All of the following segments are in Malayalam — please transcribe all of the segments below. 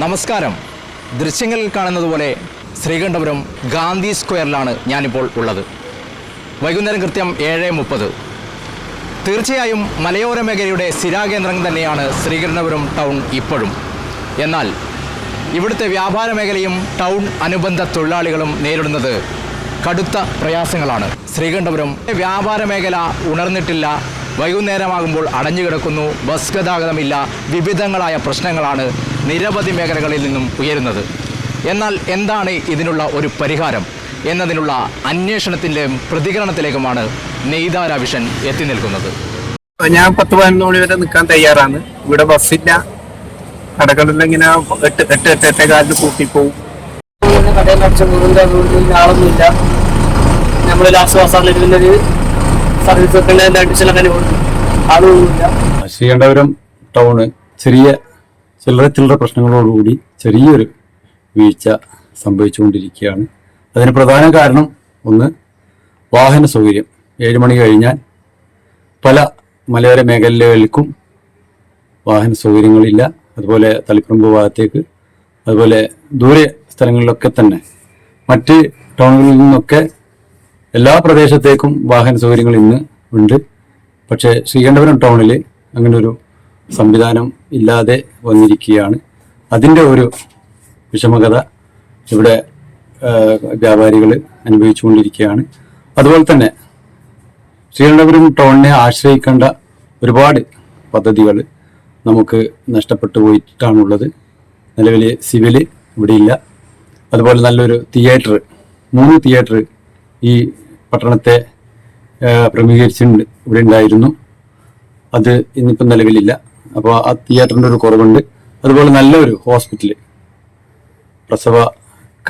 നമസ്കാരം. ദൃശ്യങ്ങളിൽ കാണുന്നത് പോലെ ശ്രീകണ്ഠപുരം ഗാന്ധി സ്ക്വയറിലാണ് ഞാനിപ്പോൾ ഉള്ളത്. വൈകുന്നേരം കൃത്യം ഏഴ് മുപ്പത്. തീർച്ചയായും മലയോര മേഖലയുടെ സ്ഥിരാകേന്ദ്രം തന്നെയാണ് ശ്രീകണ്ഠപുരം ടൗൺ ഇപ്പോഴും. എന്നാൽ ഇവിടുത്തെ വ്യാപാര മേഖലയും ടൗൺ അനുബന്ധ തൊഴിലാളികളും നേരിടുന്നത് കടുത്ത പ്രയാസങ്ങളാണ്. ശ്രീകണ്ഠപുരം വ്യാപാര മേഖല ഉണർന്നിട്ടില്ല. വൈകുന്നേരമാകുമ്പോൾ അടഞ്ഞു കിടക്കുന്നു ബസ് ഗതാഗതമില്ല. വിവിധങ്ങളായ പ്രശ്നങ്ങളാണ് നിരവധി മേഖലകളിൽ നിന്നും ഉയരുന്നത്. എന്നാൽ എന്താണ് ഇതിനുള്ള ഒരു പരിഹാരം? എന്നതിനുള്ള അന്വേഷണത്തിന്റെയും പ്രതികരണത്തിലേക്കുമാണ് നെയ്താര വിഷൻ എത്തി നിൽക്കുന്നത്. ഞാൻ പത്ത് പതിനൊന്ന് മണി വരെ നിൽക്കാൻ തയ്യാറാണ്. ഇവിടെ ബസ്സില്ല കടകളിൽ ഇങ്ങനെ എട്ട് എട്ട് എട്ട് എട്ടേ കാലിന് പൂട്ടിപ്പോവും കടയിൽ അടിച്ച ആളൊന്നുമില്ല. നമ്മൾ ലാസ്റ്റ് മാസം ഒരു സർവീസ് ഒക്കെ അഡീഷണൽ അങ്ങനെ ശ്രീകണ്ഠപുരം ടൗണ് ചെറിയ ചില്ലറ ചില്ലറ പ്രശ്നങ്ങളോടുകൂടി ചെറിയൊരു വീഴ്ച സംഭവിച്ചുകൊണ്ടിരിക്കുകയാണ്. അതിന് പ്രധാന കാരണം ഒന്ന് വാഹന സൗകര്യം. ഏഴ് മണി കഴിഞ്ഞാൽ പല മലയോര മേഖലകൾക്കും വാഹന സൗകര്യങ്ങളില്ല. അതുപോലെ തളിപ്പറമ്പ് ഭാഗത്തേക്ക് അതുപോലെ ദൂരെ സ്ഥലങ്ങളിലൊക്കെ തന്നെ. മറ്റ് ടൗണുകളിൽ നിന്നൊക്കെ എല്ലാ പ്രദേശത്തേക്കും വാഹന സൗകര്യങ്ങൾ ഇന്ന് ഉണ്ട്. പക്ഷേ ശ്രീകണ്ഠപുരം ടൗണിൽ അങ്ങനൊരു സംവിധാനം ഇല്ലാതെ വന്നിരിക്കുകയാണ്. അതിന്റെ ഒരു വിഷമകത ഇവിടെ വ്യാപാരികൾ അനുഭവിച്ചുകൊണ്ടിരിക്കുകയാണ്. അതുപോലെ തന്നെ ശ്രീകണ്ഠപുരം ടൗണിനെ ആശ്രയിക്കേണ്ട ഒരുപാട് പദ്ധതികൾ നമുക്ക് നഷ്ടപ്പെട്ടു പോയിട്ടാണുള്ളത്. നിലവിൽ സിവിൽ ഇവിടെയില്ല. അതുപോലെ നല്ലൊരു തിയേറ്റർ മൂന്ന് തിയേറ്റർ ഈ പട്ടണത്തെ പ്രമീകരിച്ചിട്ടുണ്ട് ഇവിടെ ഉണ്ടായിരുന്നു. അത് ഇന്നിപ്പം നിലവിലില്ല. അപ്പോൾ ആ തിയേറ്ററിന്റെ ഒരു കുറവുണ്ട്. അതുപോലെ നല്ലൊരു ഹോസ്പിറ്റൽ പ്രസവ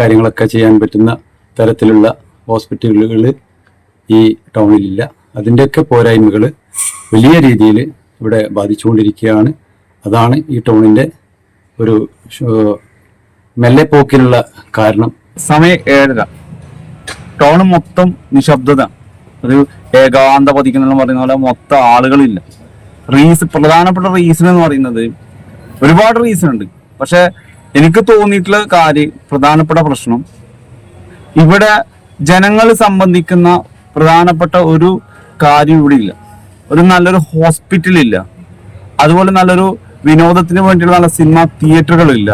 കാര്യങ്ങളൊക്കെ ചെയ്യാൻ പറ്റുന്ന തരത്തിലുള്ള ഹോസ്പിറ്റലുകൾ ഈ ടൗണിലില്ല. അതിന്റെയൊക്കെ പോരായ്മകൾ വലിയ രീതിയിൽ ഇവിടെ ബാധിച്ചുകൊണ്ടിരിക്കുകയാണ്. അതാണ് ഈ ടൗണിന്റെ ഒരു ഷോ- മെല്ലെ പോക്കിനുള്ള കാരണം. സമയം ഏഴര ടൗൺ മൊത്തം നിശബ്ദത. ഒരു ഏകാന്ത പതിക്കുന്ന പറയുന്ന പോലെ മൊത്തം ആളുകളില്ല. റീസ് പ്രധാനപ്പെട്ട റീസൺ എന്ന് പറയുന്നത് ഒരുപാട് റീസൺ ഉണ്ട്. പക്ഷെ എനിക്ക് തോന്നിയിട്ടുള്ള കാര്യം പ്രധാനപ്പെട്ട പ്രശ്നം ഇവിടെ ജനങ്ങൾ സംബന്ധിക്കുന്ന പ്രധാനപ്പെട്ട ഒരു കാര്യം ഇവിടെ ഇല്ല. ഒരു നല്ലൊരു ഹോസ്പിറ്റൽ ഇല്ല. അതുപോലെ നല്ലൊരു വിനോദത്തിന് വേണ്ടിയുള്ള നല്ല സിനിമ തിയേറ്ററുകളില്ല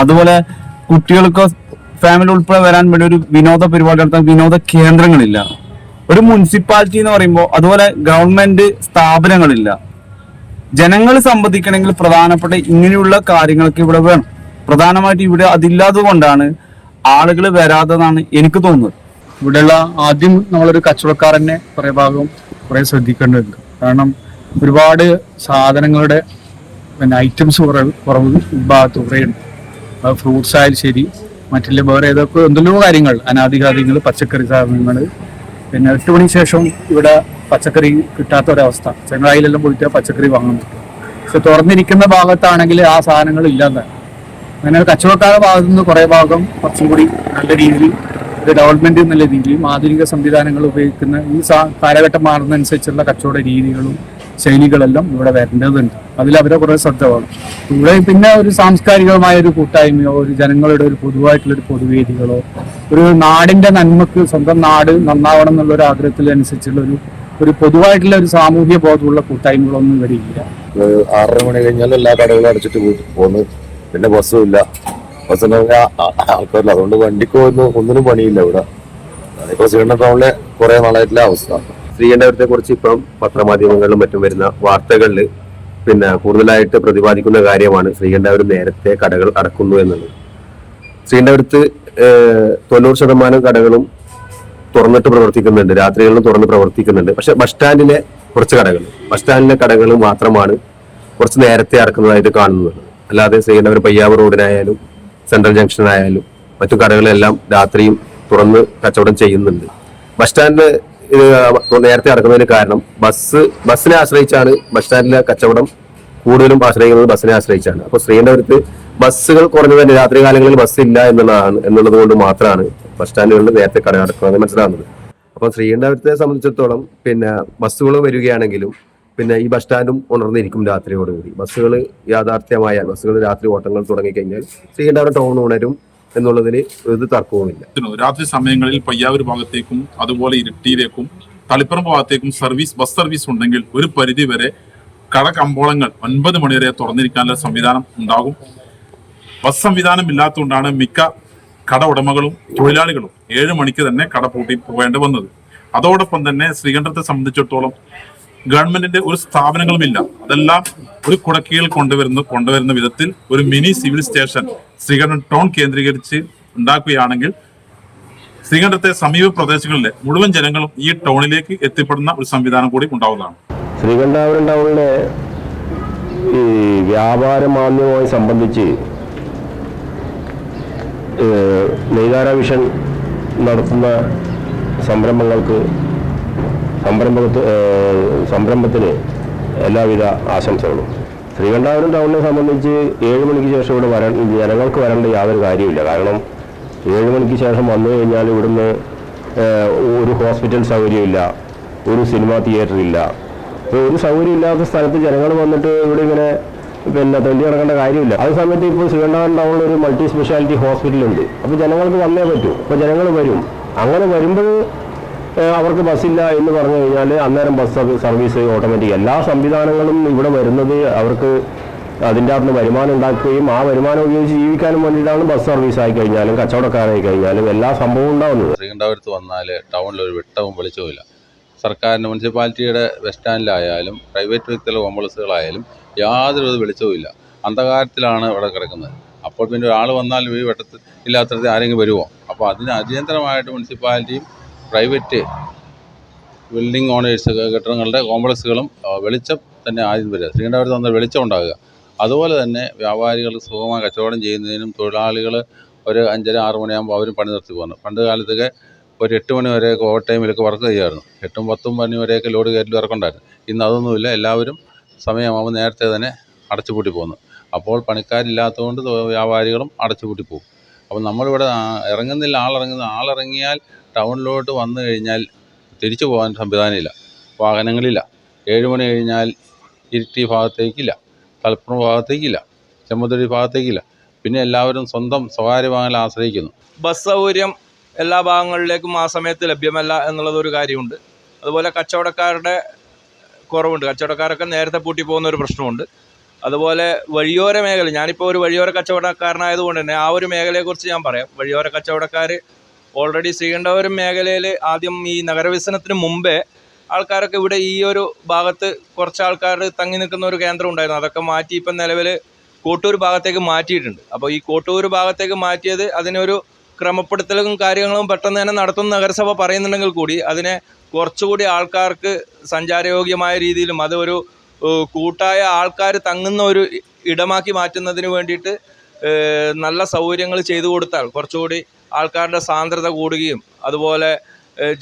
അതുപോലെ കുട്ടികൾക്ക് ഫാമിലി ഉൾപ്പെടെ വരാൻ വേണ്ടി ഒരു വിനോദ പരിപാടി നടത്താൻ വിനോദ കേന്ദ്രങ്ങളില്ല. ഒരു മുനിസിപ്പാലിറ്റി എന്ന് പറയുമ്പോൾ അതുപോലെ ഗവൺമെന്റ് സ്ഥാപനങ്ങളില്ല. ജനങ്ങൾ സംബന്ധിക്കണമെങ്കിൽ പ്രധാനപ്പെട്ട ഇങ്ങനെയുള്ള കാര്യങ്ങളൊക്കെ ഇവിടെ വേണം. പ്രധാനമായിട്ട് ഇവിടെ അതില്ലാത്തത് കൊണ്ടാണ് ആളുകൾ വരാത്തതാണ് എനിക്ക് തോന്നുന്നത്. ഇവിടെയുള്ള ആദ്യം നമ്മളൊരു കച്ചവടക്കാരനെ കുറെ ഭാഗം കുറെ ശ്രദ്ധിക്കേണ്ടതുണ്ട്. കാരണം ഒരുപാട് സാധനങ്ങളുടെ പിന്നെ ഐറ്റംസ് കുറവ് കുറവ് ഭാഗത്ത് കുറേയുണ്ട് ഫ്രൂട്ട്സ് ആയാലും ശരി മറ്റുള്ള വേറെ ഏതൊക്കെ എന്തെല്ലോ കാര്യങ്ങൾ അനാധികാരികൾ പച്ചക്കറി സാധനങ്ങൾ പിന്നെ എട്ട് മണിക്ക് ശേഷം ഇവിടെ പച്ചക്കറി കിട്ടാത്ത ഒരവസ്ഥ ചെങ്ങായിലെല്ലാം പോയിട്ട് പച്ചക്കറി പറ്റും പക്ഷെ തുറന്നിരിക്കുന്ന ഭാഗത്താണെങ്കിൽ ആ സാധനങ്ങൾ ഇല്ലാതെ. അങ്ങനെ കച്ചവടക്കാരുടെ ഭാഗത്തു നിന്ന് കുറേ ഭാഗം കുറച്ചും കൂടി നല്ല രീതിയിൽ ഇത് ഡെവലപ്മെന്റ് എന്നുള്ള രീതിയിൽ ആധുനിക സംവിധാനങ്ങൾ ഉപയോഗിക്കുന്ന ഈ കാലഘട്ടം മാറുന്നതനുസരിച്ചുള്ള കച്ചവട രീതികളും ശൈലികളെല്ലാം ഇവിടെ വരേണ്ടതുണ്ട്. അതിൽ അവരെ കുറെ ശ്രദ്ധ വേണം. ഇവിടെ പിന്നെ ഒരു സാംസ്കാരികമായ ഒരു കൂട്ടായ്മയോ ഒരു ജനങ്ങളുടെ ഒരു പൊതുവായിട്ടുള്ള ഒരു പൊതുവേദികളോ ഒരു നാടിന്റെ നന്മക്ക് സ്വന്തം നാട് നന്നാവണം എന്നുള്ള ഒരു ആഗ്രഹത്തിൽ അനുസരിച്ചുള്ള ഒരു ഒരു പൊതുവായിട്ടുള്ള ഒരു സാമൂഹ്യ ബോധമുള്ള കൂട്ടായ്മകളൊന്നും ഇവിടെ ഇല്ല. ആറര മണി കഴിഞ്ഞാൽ എല്ലാ കടകളും അടച്ചിട്ട് പോന്നു. പിന്നെ ബസ്സും ഇല്ല. ബസ് ആൾക്കാരില്ല. അതുകൊണ്ട് വണ്ടിക്ക് ഒന്നും ഒന്നിനും പണിയില്ല ഇവിടെ. അതിപ്പോ ശ്രീകണ്ഠ ടൗണിലെ കുറെ നാളായിട്ടുള്ള അവസ്ഥ. ശ്രീകണ്ഠപുരത്തെ കുറിച്ച് ഇപ്പം പത്രമാധ്യമങ്ങളിലും മറ്റും വരുന്ന വാർത്തകളിൽ പിന്നെ കൂടുതലായിട്ട് പ്രതിപാദിക്കുന്ന കാര്യമാണ് ശ്രീകണ്ഠപുരം നേരത്തെ കടകൾ അടക്കുന്നു എന്നുള്ളത്. ശ്രീകണ്ഠപുരത്ത് തൊണ്ണൂറ് ശതമാനം കടകളും തുറന്നിട്ട് പ്രവർത്തിക്കുന്നുണ്ട്. രാത്രികളിലും തുറന്ന് പ്രവർത്തിക്കുന്നുണ്ട്. പക്ഷെ ബസ് സ്റ്റാൻഡിലെ കുറച്ച് കടകൾ ബസ് സ്റ്റാൻഡിലെ കടകൾ മാത്രമാണ് കുറച്ച് നേരത്തെ അടക്കുന്നതായിട്ട് കാണുന്നത്. അല്ലാതെ ശ്രീകണ്ഠപുരം പയ്യാവ് റോഡിനായാലും സെൻട്രൽ ജംഗ്ഷനായാലും മറ്റു കടകളെല്ലാം രാത്രിയും തുറന്ന് കച്ചവടം ചെയ്യുന്നുണ്ട്. ബസ് സ്റ്റാൻഡിൽ ഇത് നേരത്തെ അടക്കുന്നതിന് കാരണം ബസ് ബസ്സിനെ ആശ്രയിച്ചാണ് ബസ് സ്റ്റാൻഡിലെ കച്ചവടം കൂടുതലും ആശ്രയിക്കുന്നത് ബസ്സിനെ ആശ്രയിച്ചാണ്. അപ്പോൾ ശ്രീകണ്ഠപുരത്ത് ബസ്സുകൾ കുറഞ്ഞു തന്നെ രാത്രി കാലങ്ങളിൽ ബസ് ഇല്ല എന്നുള്ളതാണ് എന്നുള്ളത് കൊണ്ട് മാത്രമാണ് ബസ് സ്റ്റാൻഡുകളിൽ നേരത്തെ കട അടക്കുന്നത് മനസ്സിലാവുന്നത്. അപ്പോൾ ശ്രീകണ്ഠപുരത്തെ സംബന്ധിച്ചിടത്തോളം പിന്നെ ബസ്സുകൾ വരികയാണെങ്കിലും പിന്നെ ഈ ബസ് സ്റ്റാൻഡും ഉണർന്നിരിക്കും രാത്രിയോടുകൂടി. ബസ്സുകൾ യാഥാർത്ഥ്യമായാൽ ബസ്സുകൾ രാത്രി ഓട്ടങ്ങൾ തുടങ്ങിക്കഴിഞ്ഞാൽ ശ്രീകണ്ഠപുരം ടൗൺ ഉണരും എന്നുള്ളതിൽ ഒരു തർക്കവുമില്ല. രാത്രി സമയങ്ങളിൽ പയ്യാവൂർ ഭാഗത്തേക്കും അതുപോലെ ഇരിട്ടിയിലേക്കും തളിപ്പുറം ഭാഗത്തേക്കും സർവീസ് ബസ് സർവീസ് ഉണ്ടെങ്കിൽ ഒരു പരിധി വരെ കട കമ്പോളങ്ങൾ ഒൻപത് മണിവരെ തുറന്നിരിക്കാനുള്ള സംവിധാനം ഉണ്ടാകും. ബസ് സംവിധാനം ഇല്ലാത്തതുകൊണ്ടാണ് മിക്ക കട ഉടമകളും തൊഴിലാളികളും ഏഴ് മണിക്ക് തന്നെ കട പൂട്ടി പോകേണ്ടി വന്നത്. അതോടൊപ്പം തന്നെ ശ്രീകണ്ഠത്തെ സംബന്ധിച്ചിടത്തോളം ഗവൺമെന്റിന്റെ ഒരു സ്ഥാപനങ്ങളുമില്ല. അതെല്ലാം ഒരു കുടക്കീൽ കൊണ്ടുവരുന്ന കൊണ്ടുവരുന്ന വിധത്തിൽ ഒരു mini civil station Sreekantan town കേന്ദ്രീകരിച്ച് ഉണ്ടാക്കുകയാണെങ്കിൽ ശ്രീകണ്ഠത്തെ സമീപ പ്രദേശങ്ങളിലെ മുഴുവൻ ജനങ്ങളും ഈ ടൗണിലേക്ക് എത്തിപ്പെടുന്ന ഒരു സംവിധാനം കൂടി ഉണ്ടാവുന്നതാണ്. ശ്രീകണ്ഠാപുരം ടൗണിലെ ഈ വ്യാപാര മാന്ദ്യവുമായി സംബന്ധിച്ച് നെയ്താര വിഷൻ നടത്തുന്ന സംരംഭങ്ങൾക്ക് സംരംഭ സംരംഭത്തിന് എല്ലാവിധ ആശംസകളും. ശ്രീകണ്ഠാപുരം ടൗണിനെ സംബന്ധിച്ച് ഏഴ് മണിക്ക് ശേഷം ഇവിടെ വരാൻ ജനങ്ങൾക്ക് വരേണ്ട യാതൊരു കാര്യമില്ല കാരണം ഏഴ് മണിക്ക് ശേഷം വന്നു കഴിഞ്ഞാൽ ഇവിടുന്ന് ഒരു ഹോസ്പിറ്റൽ സൗകര്യമില്ല ഒരു സിനിമാ തിയേറ്റർ ഇല്ല. ഇപ്പോൾ ഒരു സൗകര്യം ഇല്ലാത്ത സ്ഥലത്ത് ജനങ്ങൾ വന്നിട്ട് ഇവിടെ ഇങ്ങനെ പിന്നെ തെണ്ടി നടക്കേണ്ട കാര്യമില്ല. അതേ സമയത്ത് ഇപ്പോൾ ശ്രീകണ്ഠാപുരം ടൗണിൽ ഒരു മൾട്ടി സ്പെഷ്യാലിറ്റി ഹോസ്പിറ്റലുണ്ട് അപ്പോൾ ജനങ്ങൾക്ക് വന്നേ പറ്റൂ. അപ്പോൾ ജനങ്ങൾ വരും. അങ്ങനെ വരുമ്പോൾ അവർക്ക് ബസ്സില്ല എന്ന് പറഞ്ഞു കഴിഞ്ഞാൽ അന്നേരം ബസ് സർവീസ് ഓട്ടോമാറ്റിക്. എല്ലാ സംവിധാനങ്ങളും ഇവിടെ വരുന്നത് അവർക്ക് അതിന്റെ അകത്ത് വരുമാനം ഉണ്ടാക്കുകയും ആ വരുമാനം ഉപയോഗിച്ച് ജീവിക്കാനും വേണ്ടിയിട്ടാണ് ബസ് സർവീസ് ആയി കഴിഞ്ഞാലും കച്ചവടക്കാരായി കഴിഞ്ഞാലും എല്ലാ സംഭവവും ഉണ്ടാവുന്നത്. ശ്രീകണ്ഠപുരത്ത് വന്നാൽ ടൗണിൽ ഒരു വെട്ടവും വെളിച്ചവുമില്ല സർക്കാരിന്റെ മുനിസിപ്പാലിറ്റിയുടെ ബസ് സ്റ്റാൻഡിലായാലും പ്രൈവറ്റ് വ്യക്തികളുടെ കോംപ്ലക്സുകളായാലും യാതൊരു വിധ വെളിച്ചവുമില്ല അന്ധകാരത്തിലാണ് ഇവിടെ കിടക്കുന്നത്. അപ്പോൾ പിന്നെ ഒരാൾ വന്നാൽ ഈ വെട്ടത്തിൽ ഇല്ലാത്തടത്ത് ആരെങ്കിലും വരുമോ? അപ്പോൾ അതിന് അടിയന്തരമായിട്ട് മുനിസിപ്പാലിറ്റിയും പ്രൈവറ്റ് ബിൽഡിംഗ് ഓണേഴ്സ് കെട്ടിടങ്ങളുടെ കോംപ്ലക്സുകളും വെളിച്ചം തന്നെ ആദ്യം വരിക. ശ്രീകണ്ഠപുരത്ത് വന്നാൽ വെളിച്ചം ഉണ്ടാകുക. അതുപോലെ തന്നെ വ്യാപാരികൾ സുഗമമായി കച്ചവടം ചെയ്യുന്നതിനും തൊഴിലാളികൾ ഒരു അഞ്ചര ആറ് മണിയാകുമ്പോൾ അവരും പണി നിർത്തി പോകുന്നു പണ്ട് കാലത്തൊക്കെ ഒരു എട്ട് മണി വരെയൊക്കെ ഓവർ ടൈമിലൊക്കെ വർക്ക് ചെയ്യുമായിരുന്നു എട്ടും പത്തും മണി വരെയൊക്കെ ലോഡ് കയറ്റിൽ ഇറക്കുണ്ടായിരുന്നു ഇന്ന് അതൊന്നുമില്ല. എല്ലാവരും സമയമാകുമ്പോൾ നേരത്തെ തന്നെ അടച്ചുപൂട്ടി പോകുന്നു അപ്പോൾ പണിക്കാരില്ലാത്തതുകൊണ്ട് വ്യാപാരികളും അടച്ചുപൂട്ടി പോകും. അപ്പോൾ നമ്മളിവിടെ ഇറങ്ങുന്നില്ല. ആളിറങ്ങുന്ന ആളിറങ്ങിയാൽ ടൗണിലോട്ട് വന്നു കഴിഞ്ഞാൽ തിരിച്ചു പോകാൻ സംവിധാനമില്ല. വാഹനങ്ങളില്ല. ഏഴ് മണി കഴിഞ്ഞാൽ ഇരിട്ടി ഭാഗത്തേക്കില്ല. തളപ്പുറം ഭാഗത്തേക്കില്ല. ചെമ്മത്തടി ഭാഗത്തേക്കില്ല. പിന്നെ എല്ലാവരും സ്വന്തം സ്വകാര്യ വാഹനം ആശ്രയിക്കുന്നു. ബസ് സൗകര്യം എല്ലാ ഭാഗങ്ങളിലേക്കും ആ സമയത്ത് ലഭ്യമല്ല എന്നുള്ളത് ഒരു കാര്യമുണ്ട്. അതുപോലെ കച്ചവടക്കാരുടെ കുറവുണ്ട്. കച്ചവടക്കാരൊക്കെ നേരത്തെ പൂട്ടി പോകുന്ന ഒരു പ്രശ്നമുണ്ട്. അതുപോലെ വഴിയോര മേഖല ഞാനിപ്പോൾ ഒരു വഴിയോര കച്ചവടക്കാരനായതുകൊണ്ട് തന്നെ ആ ഒരു മേഖലയെക്കുറിച്ച് ഞാൻ പറയാം. വഴിയോര കച്ചവടക്കാർ ഓൾറെഡി ശ്രീകണ്ഠപുരം മേഖലയിൽ ആദ്യം ഈ നഗരവികസനത്തിന് മുമ്പേ ആൾക്കാരൊക്കെ ഇവിടെ ഈ ഒരു ഭാഗത്ത് കുറച്ച് ആൾക്കാർ തങ്ങി നിൽക്കുന്ന ഒരു കേന്ദ്രം ഉണ്ടായിരുന്നു. അതൊക്കെ മാറ്റി ഇപ്പം നിലവിൽ കോട്ടൂർ ഭാഗത്തേക്ക് മാറ്റിയിട്ടുണ്ട്. അപ്പോൾ ഈ കോട്ടൂർ ഭാഗത്തേക്ക് മാറ്റിയത് അതിനൊരു ക്രമപ്പെടുത്തലും കാര്യങ്ങളും പെട്ടെന്ന് തന്നെ നടത്തുന്ന നഗരസഭ പറയുന്നുണ്ടെങ്കിൽ കൂടി അതിനെ കുറച്ചുകൂടി ആൾക്കാർക്ക് സഞ്ചാരയോഗ്യമായ രീതിയിലും അത് ഒരു കൂട്ടായ ആൾക്കാർ തങ്ങുന്ന ഒരു ഇടമാക്കി മാറ്റുന്നതിന് വേണ്ടിയിട്ട് നല്ല സൗകര്യങ്ങൾ ചെയ്തു കൊടുത്താൽ കുറച്ചുകൂടി ആൾക്കാരുടെ സാന്ദ്രത കൂടുകയും അതുപോലെ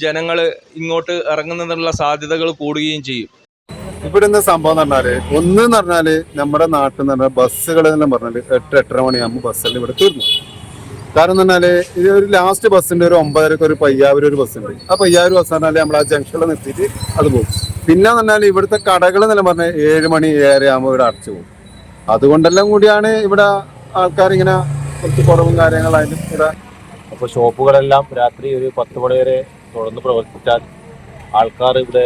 ജനങ്ങൾ ഇങ്ങോട്ട് ഇറങ്ങുന്നതിനുള്ള സാധ്യതകൾ കൂടുകയും ചെയ്യും. ഇവിടെ എന്താ സംഭവം എന്ന് പറഞ്ഞാൽ ഒന്ന് എന്ന് പറഞ്ഞാൽ നമ്മുടെ നാട്ടിൽ നിന്ന് പറഞ്ഞാൽ ബസ്സുകൾ എന്നെല്ലാം പറഞ്ഞാൽ എട്ട് എട്ടര മണിയാകുമ്പോൾ ബസ്സെല്ലാം ഇവിടെ തീർന്നു. കാരണം എന്ന് പറഞ്ഞാൽ ഇത് ഒരു ലാസ്റ്റ് ബസ്സിന്റെ ഒരു ഒമ്പതരക്ക് ഒരു പയ്യാവൂർ ഒരു ബസ്സുണ്ട്. ആ പയ്യാവൂർ ബസ് പറഞ്ഞാൽ നമ്മൾ ആ ജംഗ്ഷനിൽ നിർത്തിയിട്ട് അത് പോകും. പിന്നെ എന്ന് പറഞ്ഞാൽ ഇവിടുത്തെ കടകൾ എന്നെല്ലാം പറഞ്ഞാൽ ഏഴ് മണി ഏഴര ആകുമ്പോൾ ഇവിടെ അടച്ചു പോകും. അതുകൊണ്ടെല്ലാം കൂടിയാണ് ഇവിടെ ആൾക്കാർ ഇങ്ങനെ കുറച്ച് കുറവും കാര്യങ്ങളായാലും ഇവിടെ അപ്പോൾ ഷോപ്പുകളെല്ലാം രാത്രി ഒരു പത്ത് മണി വരെ തുറന്ന് പ്രവർത്തിച്ചാൽ ആൾക്കാർ ഇവിടെ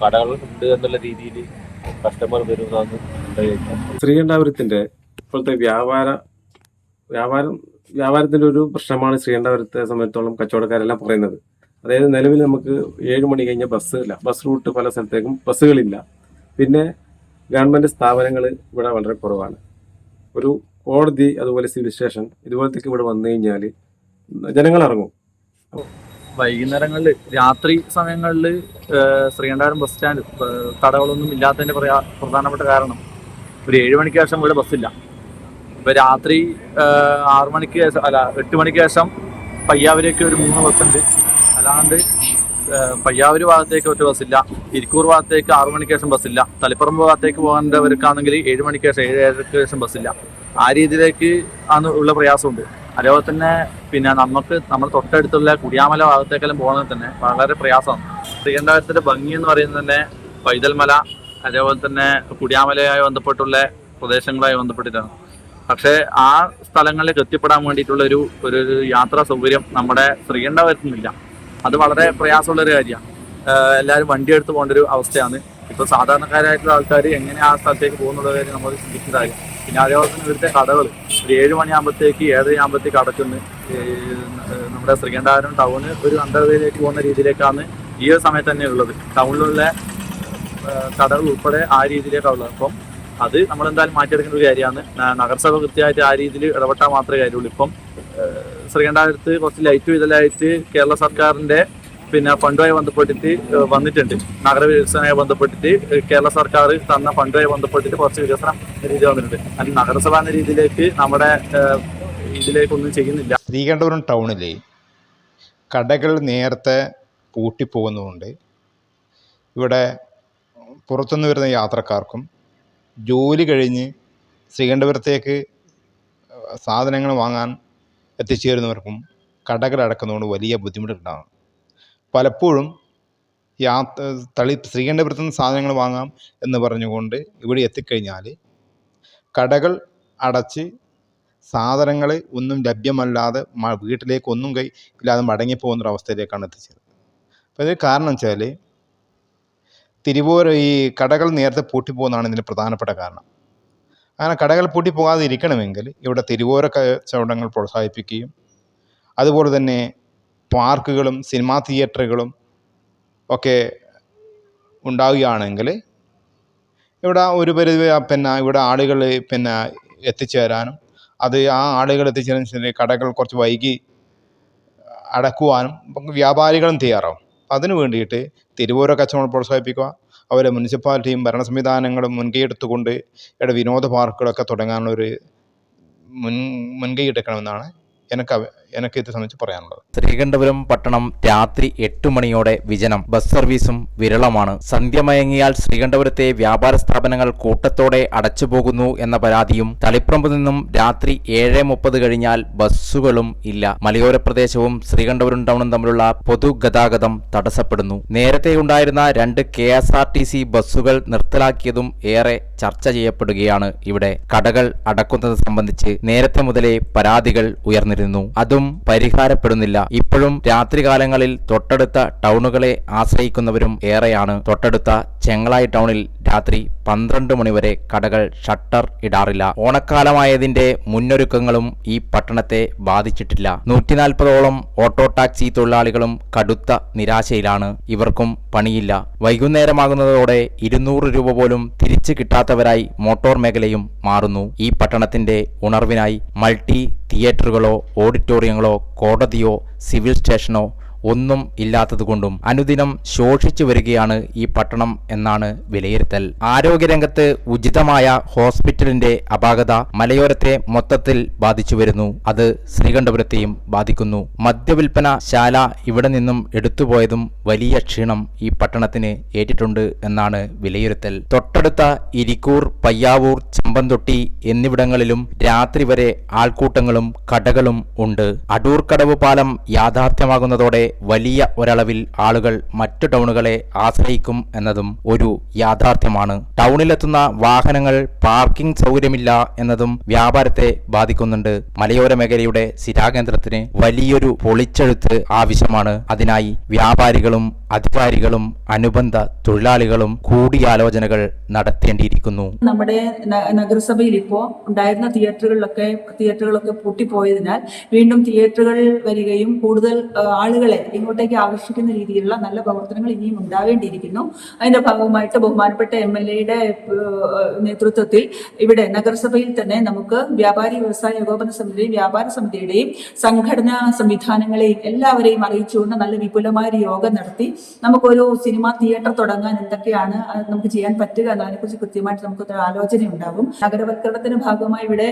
കടകൾ ഉണ്ട് എന്നുള്ള രീതിയിൽ കസ്റ്റമർ വരുന്നതാണ് ശ്രീകണ്ഠാപുരത്തിന്റെ ഇപ്പോഴത്തെ വ്യാപാര വ്യാപാരം വ്യാപാരത്തിന്റെ ഒരു പ്രശ്നമാണ് ശ്രീകണ്ഠാപുരത്തെ സംബന്ധിച്ചോളം കച്ചവടക്കാരെല്ലാം പറയുന്നത്. അതായത് നിലവിൽ നമുക്ക് ഏഴ് മണി കഴിഞ്ഞ ബസ് ഇല്ല. ബസ് റൂട്ട് പല സ്ഥലത്തേക്കും ബസ്സുകളില്ല പിന്നെ ഗവൺമെന്റ് സ്ഥാപനങ്ങൾ ഇവിടെ വളരെ കുറവാണ്. ഒരു കോടതി അതുപോലെ സിവിൽ സ്റ്റേഷൻ ഇതുപോലത്തേക്ക് ഇവിടെ വന്നു കഴിഞ്ഞാൽ ജനങ്ങൾ ഇറങ്ങും വൈകുന്നേരങ്ങളിൽ രാത്രി സമയങ്ങളിൽ ശ്രീകണ്ഠാരം ബസ് സ്റ്റാൻഡ് തടകളൊന്നും ഇല്ലാത്തതിന്റെ പ്രധാനപ്പെട്ട കാരണം ഒരു ഏഴ് മണിക്ക് ശേഷം ഇവിടെ ബസ്സില്ല. ഇപ്പൊ രാത്രി ആറു മണിക്ക് ശേഷം അല്ല എട്ട് മണിക്ക് ശേഷം പയ്യാവരേക്ക് ഒരു മൂന്ന് ബസ്സുണ്ട്. അല്ലാണ്ട് പയ്യാവൂർ ഭാഗത്തേക്ക് ഒറ്റ ബസ്സില്ല. ഇരിക്കൂർ ഭാഗത്തേക്ക് ആറു മണിക്ക് ശേഷം ബസ്സില്ല. തളിപ്പറമ്പ് ഭാഗത്തേക്ക് പോകേണ്ടവർക്കാണെങ്കിൽ ഏഴ് മണിക്ക് ശേഷം ഏഴ് ഏഴരക്ക് ശേഷം ബസ്സില്ല. ആ രീതിയിലേക്ക് ആണ് ഉള്ള പ്രയാസമുണ്ട്. അതേപോലെ തന്നെ പിന്നെ നമുക്ക് നമ്മൾ തൊട്ടടുത്തുള്ള കുടിയാമല ഭാഗത്തേക്കെല്ലാം പോകുന്നത് തന്നെ വളരെ പ്രയാസമാണ്. ശ്രീകണ്ഠാപുരത്തിന്റെ ഭംഗി എന്ന് പറയുന്നത് തന്നെ പൈതൽമല അതേപോലെ തന്നെ കുടിയാമലയുമായി ബന്ധപ്പെട്ടുള്ള പ്രദേശങ്ങളുമായി ബന്ധപ്പെട്ടിട്ടാണ്. പക്ഷേ ആ സ്ഥലങ്ങളിലേക്ക് എത്തിപ്പെടാൻ വേണ്ടിയിട്ടുള്ള ഒരു ഒരു യാത്രാ സൗകര്യം നമ്മുടെ ശ്രീകണ്ഠപുരത്തുനിന്നില്ല. അത് വളരെ പ്രയാസമുള്ള ഒരു കാര്യമാണ്. എല്ലാവരും വണ്ടി എടുത്ത് പോകേണ്ട ഒരു അവസ്ഥയാണ്. ഇപ്പൊ സാധാരണക്കാരായിട്ടുള്ള ആൾക്കാർ എങ്ങനെ ആ സ്ഥലത്തേക്ക് പോകുന്നുള്ള കാര്യം നമ്മൾ ചിന്തിക്കുന്ന കാര്യം പിന്നെ അതേപോലെ ഇവിടുത്തെ കടകൾ ഒരു ഏഴ് മണിയാകുമ്പോഴത്തേക്ക് ഏഴരയാകുമ്പോഴത്തേക്ക് അടക്കുന്നു. നമ്മുടെ ശ്രീകണ്ഠാപുരം ടൗണ് ഒരു അന്ധതയിലേക്ക് പോകുന്ന രീതിയിലേക്കാണ് ഈ ഒരു സമയത്ത് തന്നെ ഉള്ളത്. ടൗണിലുള്ള കടകൾ ഉൾപ്പെടെ ആ രീതിയിലേക്കാണ് ഉള്ളത് അപ്പം അത് നമ്മൾ എന്തായാലും മാറ്റിയെടുക്കേണ്ട ഒരു കാര്യമാണ്. നഗരസഭ കൃത്യമായിട്ട് ആ രീതിയിൽ ഇടപെട്ടാൽ മാത്രമേ കാര്യമുള്ളൂ. ഇപ്പം ശ്രീകണ്ഠാരത്ത് കുറച്ച് ലൈറ്റ് ഇതിലായിട്ട് കേരള സർക്കാരിന്റെ പിന്നെ ഫണ്ടുമായി ബന്ധപ്പെട്ടിട്ട് വന്നിട്ടുണ്ട്. വന്നിട്ടുണ്ട് നഗരവികസനവുമായി ബന്ധപ്പെട്ടിട്ട് കേരള സർക്കാർ തന്ന ഫണ്ടുമായി ബന്ധപ്പെട്ടിട്ട് കുറച്ച് വികസനം രീതി വന്നിട്ടുണ്ട്. അതിന് നഗരസഭ എന്ന രീതിയിലേക്ക് നമ്മുടെ ഇതിലേക്കൊന്നും ചെയ്യുന്നില്ല. ശ്രീകണ്ഠപുരം ടൗണിൽ കടകൾ നേരത്തെ പൂട്ടിപ്പോകുന്നതുകൊണ്ട് ഇവിടെ പുറത്തുനിന്ന് വരുന്ന യാത്രക്കാർക്കും ജോലി കഴിഞ്ഞ് ശ്രീകണ്ഠപുരത്തേക്ക് സാധനങ്ങൾ വാങ്ങാൻ എത്തിച്ചേരുന്നവർക്കും കടകൾ അടക്കുന്നതുകൊണ്ട് വലിയ ബുദ്ധിമുട്ടുണ്ടാകും. പലപ്പോഴും യാത്ര തളി ശ്രീകണ്ഠപുരത്ത് നിന്ന് സാധനങ്ങൾ വാങ്ങാം എന്ന് പറഞ്ഞുകൊണ്ട് ഇവിടെ എത്തിക്കഴിഞ്ഞാൽ കടകൾ അടച്ച് സാധനങ്ങൾ ഒന്നും ലഭ്യമല്ലാതെ വീട്ടിലേക്ക് ഒന്നും കൈ ഇല്ലാതെ മടങ്ങിപ്പോകുന്നൊരവസ്ഥയിലേക്കാണ് എത്തിച്ചത്. അപ്പോൾ ഇതിന് കാരണം വെച്ചാൽ തിരുവോര ഈ കടകൾ നേരത്തെ പൂട്ടിപ്പോകുന്നതാണ് ഇതിന് പ്രധാനപ്പെട്ട കാരണം. അങ്ങനെ കടകൾ പൂട്ടിപ്പോകാതെ ഇരിക്കണമെങ്കിൽ ഇവിടെ തിരുവോര കച്ചവടങ്ങൾ പ്രോത്സാഹിപ്പിക്കുകയും അതുപോലെ തന്നെ പാർക്കുകളും സിനിമാ തിയേറ്ററുകളും ഒക്കെ ഉണ്ടാവുകയാണെങ്കിൽ ഇവിടെ ഒരു പരിധി പിന്നെ ഇവിടെ ആളുകൾ പിന്നെ എത്തിച്ചേരാനും അത് ആ ആളുകൾ എത്തിച്ചേരുന്ന കടകൾ കുറച്ച് വൈകി അടക്കുവാനും വ്യാപാരികളും തയ്യാറാവും. അതിനു വേണ്ടിയിട്ട് തിരുവോര കച്ചവടം പ്രോത്സാഹിപ്പിക്കുക. അവരെ മുനിസിപ്പാലിറ്റിയും ഭരണ സംവിധാനങ്ങളും മുൻകൈ എടുത്തുകൊണ്ട് ഇവിടെ വിനോദ പാർക്കുകളൊക്കെ തുടങ്ങാനുള്ളൊരു മുൻ മുൻകൈ എടുക്കണമെന്നാണ് എനിക്ക് എനിക്ക് ഇത് സംബന്ധിച്ച് പറയാനുള്ളത്. ശ്രീകണ്ഠപുരം പട്ടണം രാത്രി എട്ട് മണിയോടെ വിജനം. ബസ് സർവീസും വിരളമാണ്. സന്ധ്യ മയങ്ങിയാൽ ശ്രീകണ്ഠപുരത്തെ വ്യാപാര സ്ഥാപനങ്ങൾ കൂട്ടത്തോടെ അടച്ചുപോകുന്നു എന്ന പരാതിയും തളിപ്പറമ്പ് നിന്നും രാത്രി ഏഴ് മുപ്പത് കഴിഞ്ഞാൽ ബസ്സുകളും ഇല്ല. മലയോര പ്രദേശവും ശ്രീകണ്ഠപുരം ടൗണും തമ്മിലുള്ള പൊതുഗതാഗതം തടസ്സപ്പെടുന്നു. നേരത്തെ ഉണ്ടായിരുന്ന രണ്ട് K S R T C ബസ്സുകൾ നിർത്തലാക്കിയതും ഏറെ ചർച്ച ചെയ്യപ്പെടുകയാണ് ഇവിടെ. കടകൾ അടക്കുന്നത് സംബന്ധിച്ച് നേരത്തെ മുതലേ പരാതികൾ ഉയർന്നിരുന്നു. അതും പരിഹാരപ്പെടുന്നില്ല. ഇപ്പോഴും രാത്രികാലങ്ങളിൽ തൊട്ടടുത്ത ടൗണുകളെ ആശ്രയിക്കുന്നവരും ഏറെയാണ്. തൊട്ടടുത്ത ചെങ്ങളായി ടൗണിൽ രാത്രി പന്ത്രണ്ട് മണിവരെ കടകൾ ഷട്ടർ ഇടാറില്ല. ഓണക്കാലമായതിന്റെ മുന്നൊരുക്കങ്ങളും ഈ പട്ടണത്തെ ബാധിച്ചിട്ടില്ല. നൂറ്റിനാൽപ്പതോളം ഓട്ടോ ടാക്സി തൊഴിലാളികളും കടുത്ത നിരാശയിലാണ്. ഇവർക്കും പണിയില്ല. വൈകുന്നേരമാകുന്നതോടെ ഇരുന്നൂറ് രൂപ പോലും തിരിച്ചു കിട്ടാത്തവരായി മോട്ടോർ മേഖലയും മാറുന്നു. ഈ പട്ടണത്തിന്റെ ഉണർവിനായി മൾട്ടി തിയേറ്ററുകളോ ഓഡിറ്റോറിയങ്ങളോ കോടതിയോ സിവിൽ സ്റ്റേഷനോ ഒന്നും ഇല്ലാത്തതുകൊണ്ടും അനുദിനം ശോഷിച്ചു വരികയാണ് ഈ പട്ടണം എന്നാണ് വിലയിരുത്തൽ. ആരോഗ്യരംഗത്ത് ഉചിതമായ ഹോസ്പിറ്റലിന്റെ അപാകത മലയോരത്തെ മൊത്തത്തിൽ ബാധിച്ചു വരുന്നു. അത് ശ്രീകണ്ഠപുരത്തെയും ബാധിക്കുന്നു. മദ്യവിൽപ്പന ശാല ഇവിടെ നിന്നും എടുത്തുപോയതും വലിയ ക്ഷീണം ഈ പട്ടണത്തിന് ഏറ്റിട്ടുണ്ട് എന്നാണ് വിലയിരുത്തൽ. തൊട്ടടുത്ത ഇരിക്കൂർ പയ്യാവൂർ ചമ്പന്തൊട്ടി എന്നിവിടങ്ങളിലും രാത്രി വരെ ആൾക്കൂട്ടങ്ങളും കടകളും ഉണ്ട്. അടൂർക്കടവ് കടവ് പാലം യാഥാർത്ഥ്യമാകുന്നതോടെ വലിയ ഒരളവിൽ ആളുകൾ മറ്റു ടൗണുകളെ ആശ്രയിക്കും എന്നതും ഒരു യാഥാർത്ഥ്യമാണ്. ടൗണിലെത്തുന്ന വാഹനങ്ങൾ പാർക്കിംഗ് സൗകര്യമില്ല എന്നതും വ്യാപാരത്തെ ബാധിക്കുന്നുണ്ട്. മലയോര മേഖലയുടെ സ്ഥിരാകേന്ദ്രത്തിന് വലിയൊരു പൊളിച്ചെഴുത്ത് ആവശ്യമാണ്. അതിനായി വ്യാപാരികളും അധികാരികളും അനുബന്ധ തൊഴിലാളികളും കൂടിയാലോചനകൾ നടത്തേണ്ടിയിരിക്കുന്നു. നമ്മുടെ നഗരസഭയിൽ ഇപ്പോൾ ഉണ്ടായിരുന്ന തിയേറ്ററുകളിലൊക്കെ തിയേറ്ററുകളൊക്കെ പൂട്ടിപ്പോയതിനാൽ വീണ്ടും തിയേറ്ററുകൾ വരികയും കൂടുതൽ ആളുകളെ ഇങ്ങോട്ടേക്ക് ആകർഷിക്കുന്ന രീതിയിലുള്ള നല്ല പ്രവർത്തനങ്ങൾ ഇനിയും ഉണ്ടാവേണ്ടിയിരിക്കുന്നു അതിന്റെ ഭാഗമായിട്ട് ബഹുമാനപ്പെട്ട എം എൽ എയുടെ നേതൃത്വത്തിൽ ഇവിടെ നഗരസഭയിൽ തന്നെ നമുക്ക് വ്യാപാരി വ്യവസായ ഏകോപന സമിതിയുടെയും വ്യാപാര സമിതിയുടെയും സംഘടനാ സംവിധാനങ്ങളെയും എല്ലാവരെയും അറിയിച്ചുകൊണ്ട് നല്ല വിപുലമായ യോഗം നടത്തി നമുക്കൊരു സിനിമ തിയേറ്റർ തുടങ്ങാൻ എന്തൊക്കെയാണ് നമുക്ക് ചെയ്യാൻ പറ്റുക എന്നതിനെക്കുറിച്ച് കൃത്യമായിട്ട് നമുക്കൊരു ആലോചന ഉണ്ടാകും നഗരവൽക്കരണത്തിന്റെ ഭാഗമായി ഇവിടെ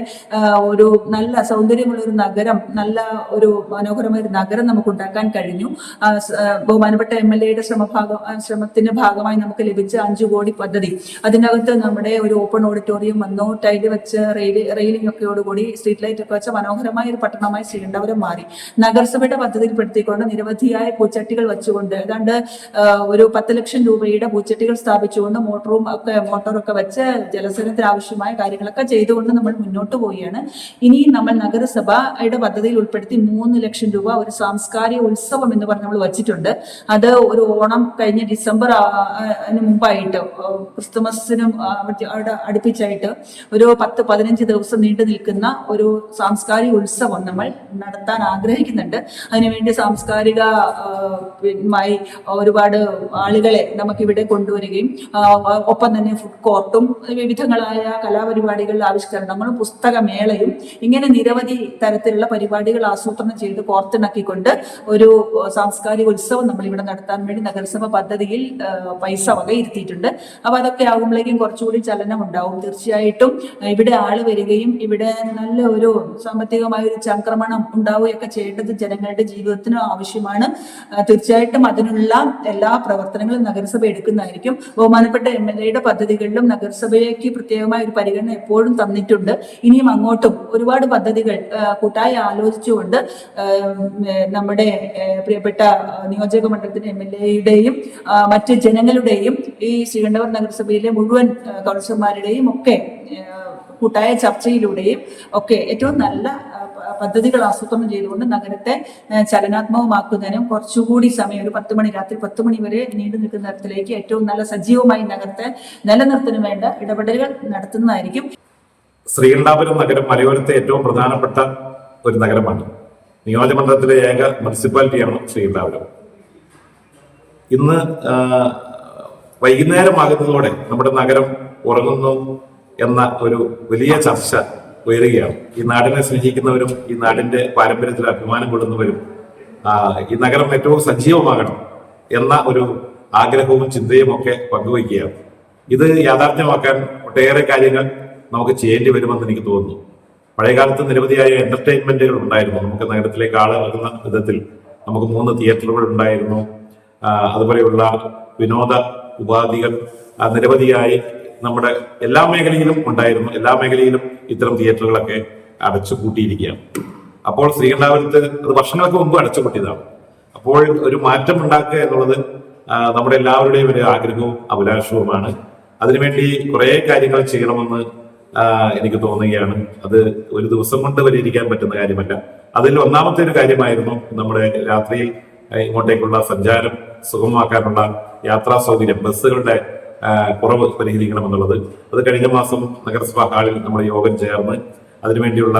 ഒരു നല്ല സൗന്ദര്യമുള്ള ഒരു നഗരം നല്ല ഒരു മനോഹരമായ ഒരു നഗരം നമുക്ക് ഉണ്ടാക്കാൻ കഴിഞ്ഞു ബഹുമാനപ്പെട്ട എം എൽ എയുടെ ശ്രമഭാഗം ശ്രമത്തിന്റെ ഭാഗമായി നമുക്ക് ലഭിച്ച അഞ്ചു കോടി പദ്ധതി. അതിനകത്ത് നമ്മുടെ ഒരു ഓപ്പൺ ഓഡിറ്റോറിയം വന്നു ടൈൽ വെച്ച് റെയിൽ റെയിലിംഗ് ഒക്കെയോടുകൂടി സ്ട്രീറ്റ് ലൈറ്റ് ഒക്കെ വെച്ച മനോഹരമായ ഒരു പട്ടണമായി ശ്രീകണ്ഠപുരം മാറി. നഗരസഭയുടെ പദ്ധതിയിൽപ്പെടുത്തിക്കൊണ്ട് നിരവധിയായ പൂച്ചട്ടികൾ വെച്ചുകൊണ്ട് ഏതാണ്ട് ഒരു പത്ത് ലക്ഷം രൂപയുടെ പൂച്ചട്ടികൾ സ്ഥാപിച്ചുകൊണ്ട് മോട്ടറും ഒക്കെ മോട്ടറൊക്കെ വെച്ച് ജലസേചനത്തിന് ആവശ്യമായ കാര്യങ്ങളൊക്കെ ചെയ്തുകൊണ്ട് നമ്മൾ മുന്നോട്ട് പോവുകയാണ്. ഇനിയും നമ്മൾ നഗരസഭയുടെ പദ്ധതിയിൽ ഉൾപ്പെടുത്തി മൂന്ന് ലക്ഷം രൂപ ഒരു സാംസ്കാരിക ഉത്സവം എന്ന് പറഞ്ഞ് നമ്മൾ വച്ചിട്ടുണ്ട്. അത് ഒരു ഓണം കഴിഞ്ഞ ഡിസംബർ മുമ്പായിട്ട് ക്രിസ്തുമസിനും അടുപ്പിച്ചായിട്ട് ഒരു പത്ത് പതിനഞ്ച് ദിവസം നീണ്ടു നിൽക്കുന്ന ഒരു സാംസ്കാരിക ഉത്സവം നമ്മൾ നടത്താൻ ആഗ്രഹിക്കുന്നുണ്ട്. അതിനുവേണ്ടി സാംസ്കാരിക ആ, മായി ഒരുപാട് ആളുകളെ നമുക്കിവിടെ കൊണ്ടുവരികയും ഒപ്പം തന്നെ ഫുഡ് കോർട്ടും വിവിധങ്ങളായ കലാപരിപാടികളുടെ ആവിഷ്കരണങ്ങളും പുസ്തകമേളയും ഇങ്ങനെ നിരവധി തരത്തിലുള്ള പരിപാടികൾ ആസൂത്രണം ചെയ്ത് കോർത്തിണക്കിക്കൊണ്ട് ഒരു സാംസ്കാരിക ഉത്സവം നമ്മൾ ഇവിടെ നടത്താൻ വേണ്ടി നഗരസഭ പദ്ധതിയിൽ പൈസ വകയിരുത്തിയിട്ടുണ്ട്. അപ്പൊ അതൊക്കെ ആകുമ്പോഴേക്കും കുറച്ചുകൂടി ചലനം ഉണ്ടാവും തീർച്ചയായിട്ടും ഇവിടെ ആൾ വരികയും ഇവിടെ നല്ല ഒരു സാമ്പത്തികമായ ഒരു ചംക്രമണം ഉണ്ടാവുകയൊക്കെ ചെയ്യേണ്ടത് ജനങ്ങളുടെ ജീവിതത്തിനും ആവശ്യമാണ്. തീർച്ചയായിട്ടും അതിനുള്ള എല്ലാ പ്രവർത്തനങ്ങളും നഗരസഭ എടുക്കുന്നതായിരിക്കും. ബഹുമാനപ്പെട്ട എം എൽ എയുടെ പദ്ധതികളിലും നഗരസഭയ്ക്ക് പ്രത്യേകമായ ഒരു പരിഗണന എപ്പോഴും തന്നിട്ടുണ്ട്. ഇനിയും അങ്ങോട്ടും ഒരുപാട് പദ്ധതികൾ കൂട്ടായി ആലോചിച്ചുകൊണ്ട് നമ്മുടെ പ്രിയപ്പെട്ട നിയോജക മണ്ഡലത്തിന്റെ എം എൽ എയുടെയും മറ്റ് ജനങ്ങളുടെയും ഈ ശ്രീകണ്ഠപുരം നഗരസഭയിലെ മുഴുവൻ കൗൺസിലർമാരുടെയും ഒക്കെ കൂട്ടായ ചർച്ചയിലൂടെയും ഒക്കെ ഏറ്റവും നല്ല പദ്ധതികൾ ആസൂത്രണം ചെയ്തുകൊണ്ട് നഗരത്തെ ചലനാത്മകമാക്കുന്നതിനും കുറച്ചുകൂടി സമയം ഒരു പത്ത് മണി രാത്രി പത്ത് മണി വരെ നീണ്ടു നിൽക്കുന്ന തരത്തിലേക്ക് ഏറ്റവും നല്ല സജീവമായി നഗരത്തെ നിലനിർത്തുന്നതിന് വേണ്ട ഇടപെടലുകൾ നടത്തുന്നതായിരിക്കും. ശ്രീകണ്ഠാപുരം നഗരം മലയോരത്തെ ഏറ്റവും പ്രധാനപ്പെട്ട ഒരു നഗരമാണ്. നിയോജകമണ്ഡലത്തിലെ ഏക മുനിസിപ്പാലിറ്റിയാണ് ശ്രീകണ്ഠാപുരം. ഇന്ന് വൈകുന്നേരം വൈകുന്നേരമാകുന്നതോടെ നമ്മുടെ നഗരം ഉറങ്ങുന്നു എന്ന ഒരു വലിയ ചർച്ച ഉയരുകയാണ്. ഈ നാടിനെ സ്നേഹിക്കുന്നവരും ഈ നാടിന്റെ പാരമ്പര്യത്തിൽ അഭിമാനം കൊള്ളുന്നവരും ഈ നഗരം ഏറ്റവും സജീവമാകണം എന്ന ഒരു ആഗ്രഹവും ചിന്തയും ഒക്കെ പങ്കുവയ്ക്കുകയാണ്. ഇത് യാഥാർത്ഥ്യമാക്കാൻ ഒട്ടേറെ കാര്യങ്ങൾ നമുക്ക് ചെയ്യേണ്ടി വരുമെന്ന് എനിക്ക് തോന്നുന്നു. പഴയകാലത്ത് നിരവധിയായ എന്റർടൈൻമെന്റുകൾ ഉണ്ടായിരുന്നു. നമുക്ക് നഗരത്തിലേക്ക് നൽകുന്ന വിധത്തിൽ നമുക്ക് മൂന്ന് തിയേറ്ററുകൾ ഉണ്ടായിരുന്നു. അതുപോലെയുള്ള വിനോദ ഉപാധികൾ നിരവധിയായി നമ്മുടെ എല്ലാ മേഖലയിലും ഉണ്ടായിരുന്നു. എല്ലാ മേഖലയിലും ഇത്തരം തിയേറ്ററുകളൊക്കെ അടച്ചു കൂട്ടിയിരിക്കുകയാണ് അപ്പോൾ ശ്രീകണ്ഠാപുരത്ത് അത് വർഷങ്ങൾക്ക് മുമ്പ് അടച്ചു കൂട്ടിയതാണ് അപ്പോൾ ഒരു മാറ്റം ഉണ്ടാക്കുക എന്നുള്ളത് നമ്മുടെ എല്ലാവരുടെയും ഒരു ആഗ്രഹവും അഭിലാഷവുമാണ്. അതിനുവേണ്ടി കുറെ കാര്യങ്ങൾ ചെയ്യണമെന്ന് എനിക്ക് തോന്നുകയാണ്. അത് ഒരു ദിവസം കൊണ്ട് പരിഹരിക്കാൻ പറ്റുന്ന കാര്യമല്ല. അതിൽ ഒന്നാമത്തെ ഒരു കാര്യമായിരുന്നു നമ്മുടെ രാത്രിയിൽ ഇങ്ങോട്ടേക്കുള്ള സഞ്ചാരം സുഗമമാക്കാനുള്ള യാത്രാ സൗകര്യം. ബസ്സുകളുടെ കുറവ് പരിഹരിക്കണമെന്നുള്ളത്. അത് കഴിഞ്ഞ മാസം നഗരസഭാ ഹാളിൽ നമ്മൾ യോഗം ചേർന്ന് അതിനുവേണ്ടിയുള്ള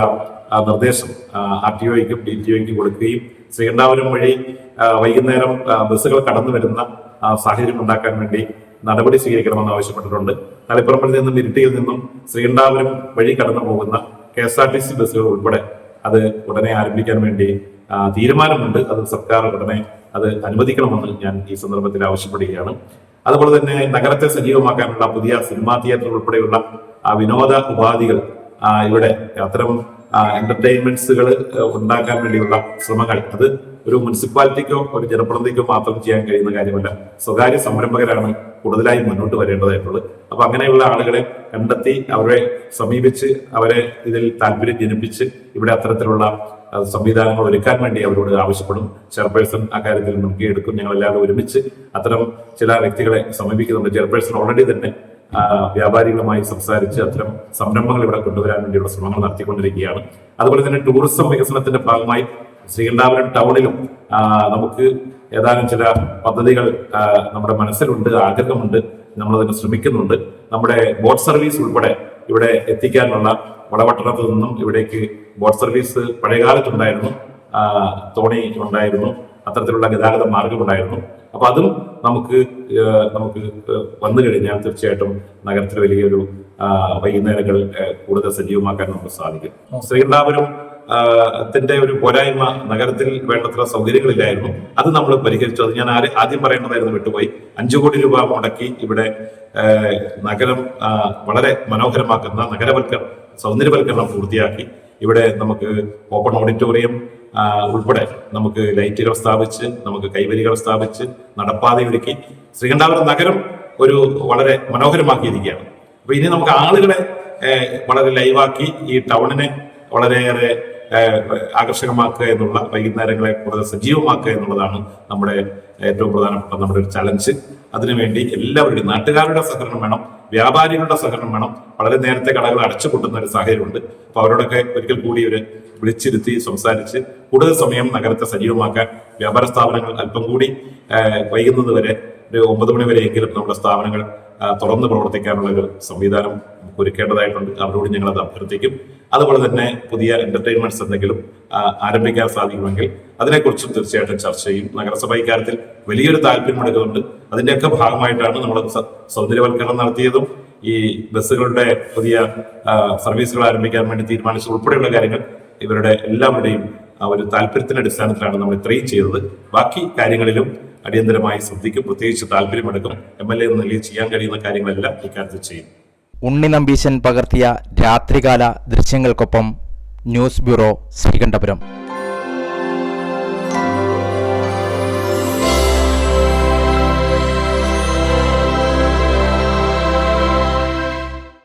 നിർദ്ദേശം ആർ ടി ഒയ്ക്കും ഡി ടി ഒയ്ക്കും കൊടുക്കുകയും ശ്രീകണ്ഠാപുരം വഴി വൈകുന്നേരം ബസ്സുകൾ കടന്നു വരുന്ന സാഹചര്യം ഉണ്ടാക്കാൻ വേണ്ടി നടപടി സ്വീകരിക്കണമെന്ന് ആവശ്യപ്പെട്ടിട്ടുണ്ട്. തളിപ്പറമ്പിൽ നിന്നും ഇരിട്ടിയിൽ നിന്നും ശ്രീകണ്ഠാപുരം വഴി കടന്നു പോകുന്ന K S R T C ബസ്സുകൾ ഉൾപ്പെടെ അത് ഉടനെ ആരംഭിക്കാൻ വേണ്ടി തീരുമാനമുണ്ട്. അത് സർക്കാർ ഉടനെ അത് അനുവദിക്കണമെന്ന് ഞാൻ ഈ സന്ദർഭത്തിൽ ആവശ്യപ്പെടുകയാണ്. അതുപോലെ തന്നെ നഗരത്തെ സജീവമാക്കാനുള്ള പുതിയ സിനിമാ തിയേറ്റർ ഉൾപ്പെടെയുള്ള വിനോദ ഉപാധികൾ ഇവിടെ അത്തരം എന്റർടൈൻമെന്റ്സുകൾ ഉണ്ടാക്കാൻ വേണ്ടിയുള്ള ശ്രമങ്ങൾ. അത് ഒരു മുനിസിപ്പാലിറ്റിക്കോ ഒരു ജനപ്രതിനിധിക്കോ മാത്രം ചെയ്യാൻ കഴിയുന്ന കാര്യമല്ല. സ്വകാര്യ സംരംഭകരാണ് കൂടുതലായി മുന്നോട്ട് വരേണ്ടതായിട്ടുള്ളത് അപ്പൊ അങ്ങനെയുള്ള ആളുകളെ കണ്ടെത്തി അവരെ സമീപിച്ച് അവരെ ഇതിൽ താല്പര്യം ജനിപ്പിച്ച് ഇവിടെ അത്തരത്തിലുള്ള സംവിധാനങ്ങൾ ഒരുക്കാൻ വേണ്ടി അവരോട് ആവശ്യപ്പെടും. ചെയർപേഴ്സൺ അക്കാര്യത്തിൽ മുൻകൈ എടുക്കും ഞങ്ങൾ എല്ലാവരും ഒരുമിച്ച് അത്തരം ചില വ്യക്തികളെ സമീപിക്കുന്നുണ്ട്. ചെയർപേഴ്സൺ ഓൾറെഡി തന്നെ വ്യാപാരികളുമായി സംസാരിച്ച് അത്തരം സംരംഭങ്ങൾ ഇവിടെ കൊണ്ടുവരാൻ വേണ്ടിയുള്ള ശ്രമങ്ങൾ നടത്തിക്കൊണ്ടിരിക്കുകയാണ്. അതുപോലെ തന്നെ ടൂറിസം വികസനത്തിന്റെ ഭാഗമായി ശ്രീകണ്ഠാപുരം ടൗണിലും നമുക്ക് ഏതാനും ചില പദ്ധതികൾ നമ്മുടെ മനസ്സിലുണ്ട് ആഗ്രഹമുണ്ട്. നമ്മൾ അതിന് ശ്രമിക്കുന്നുണ്ട്. നമ്മുടെ ബോട്ട് സർവീസ് ഉൾപ്പെടെ ഇവിടെ എത്തിക്കാനുള്ള വളപട്ടണത്ത് നിന്നും ഇവിടേക്ക് ബോട്ട് സർവീസ് പഴയകാലത്തുണ്ടായിരുന്നു. തോണി ഉണ്ടായിരുന്നു. അത്തരത്തിലുള്ള ഗതാഗത മാർഗമുണ്ടായിരുന്നു. അപ്പൊ അതും നമുക്ക് നമുക്ക് വന്നു കഴിഞ്ഞാൽ തീർച്ചയായിട്ടും നഗരത്തിൽ വലിയൊരു വൈകുന്നേരങ്ങൾ കൂടുതൽ സജീവമാക്കാൻ നമുക്ക് സാധിക്കും. ശ്രീകണ്ഠാപുരം ത്തിന്റെ ഒരു പോരായ്മ നഗരത്തിൽ വേണ്ടത്ര സൗകര്യങ്ങളില്ലായിരുന്നു. അത് നമ്മൾ പരിഹരിച്ചു. അത് ഞാൻ ആദ്യം പറയേണ്ടതായിരുന്നു വിട്ടുപോയി. അഞ്ചു കോടി രൂപ മുടക്കി ഇവിടെ നഗരം വളരെ മനോഹരമാക്കുന്ന നഗരവൽക്കരണം സൗന്ദര്യവൽക്കരണം പൂർത്തിയാക്കി. ഇവിടെ നമുക്ക് ഓപ്പൺ ഓഡിറ്റോറിയം ഉൾപ്പെടെ നമുക്ക് ലൈറ്റുകൾ സ്ഥാപിച്ച് നമുക്ക് കൈവരികൾ സ്ഥാപിച്ച് നടപ്പാത ഒരുക്കി ശ്രീകണ്ഠാപുരം നഗരം ഒരു വളരെ മനോഹരമാക്കിയിരിക്കുകയാണ്. അപ്പൊ ഇനി നമുക്ക് ആളുകളെ വളരെ ലൈവാക്കി ഈ ടൗണിനെ വളരെയേറെ ആകർഷകമാക്കുക എന്നുള്ള വൈകുന്നേരങ്ങളെ കൂടുതൽ സജീവമാക്കുക എന്നുള്ളതാണ് നമ്മുടെ ഏറ്റവും പ്രധാനപ്പെട്ട നമ്മുടെ ഒരു ചലഞ്ച്. അതിനുവേണ്ടി എല്ലാവരുടെയും നാട്ടുകാരുടെ സഹകരണം വേണം. വ്യാപാരികളുടെ സഹകരണം വേണം. വളരെ നേരത്തെ കടകൾ അടച്ചുപൂട്ടുന്ന ഒരു സാഹചര്യമുണ്ട്. അപ്പൊ അവരോടൊക്കെ ഒരിക്കൽ കൂടി ഒരു വിളിച്ചിരുത്തി സംസാരിച്ച് കൂടുതൽ സമയം നഗരത്തെ സജീവമാക്കാൻ വ്യാപാര സ്ഥാപനങ്ങൾ അല്പം കൂടി വൈകുന്നത് വരെ ഒരു ഒമ്പത് മണി വരെയെങ്കിലും നമ്മുടെ സ്ഥാപനങ്ങൾ തുറന്ന് പ്രവർത്തിക്കാനുള്ള ഒരു സംവിധാനം ഒരുക്കേണ്ടതായിട്ടുണ്ട്. അവരോട് ഞങ്ങൾ അത് അഭ്യർത്ഥിക്കും. അതുപോലെ തന്നെ പുതിയ എന്റർടൈൻമെന്റ്സ് എന്തെങ്കിലും ആരംഭിക്കാൻ സാധിക്കുമെങ്കിൽ അതിനെക്കുറിച്ചും തീർച്ചയായിട്ടും ചർച്ച ചെയ്യും. നഗരസഭ ഇക്കാര്യത്തിൽ വലിയൊരു താല്പര്യമെടുക്കുന്നുണ്ട് അതിന്റെയൊക്കെ ഭാഗമായിട്ടാണ് നമ്മൾ സൗന്ദര്യവൽക്കരണം നടത്തിയതും ഈ ബസ്സുകളുടെ പുതിയ സർവീസുകൾ ആരംഭിക്കാൻ വേണ്ടി തീരുമാനിച്ചത് ഉൾപ്പെടെയുള്ള കാര്യങ്ങൾ ഇവരുടെ എല്ലാവരുടെയും ആ ഒരു താല്പര്യത്തിന്റെ അടിസ്ഥാനത്തിലാണ് നമ്മൾ ഇത്രയും ചെയ്തത്. ബാക്കി കാര്യങ്ങളിലും അടിയന്തരമായി ശ്രദ്ധിക്കും പ്രത്യേകിച്ച് താല്പര്യമെടുക്കും. എം എൽ എ എന്ന നിലയിൽ ചെയ്യാൻ കഴിയുന്ന കാര്യങ്ങളെല്ലാം ഇക്കാര്യത്തിൽ ചെയ്യും. ഉണ്ണി നമ്പീശൻ പകർത്തിയ രാത്രികാല ദൃശ്യങ്ങൾക്കൊപ്പം ന്യൂസ് ബ്യൂറോ ശ്രീകണ്ഠപുരം.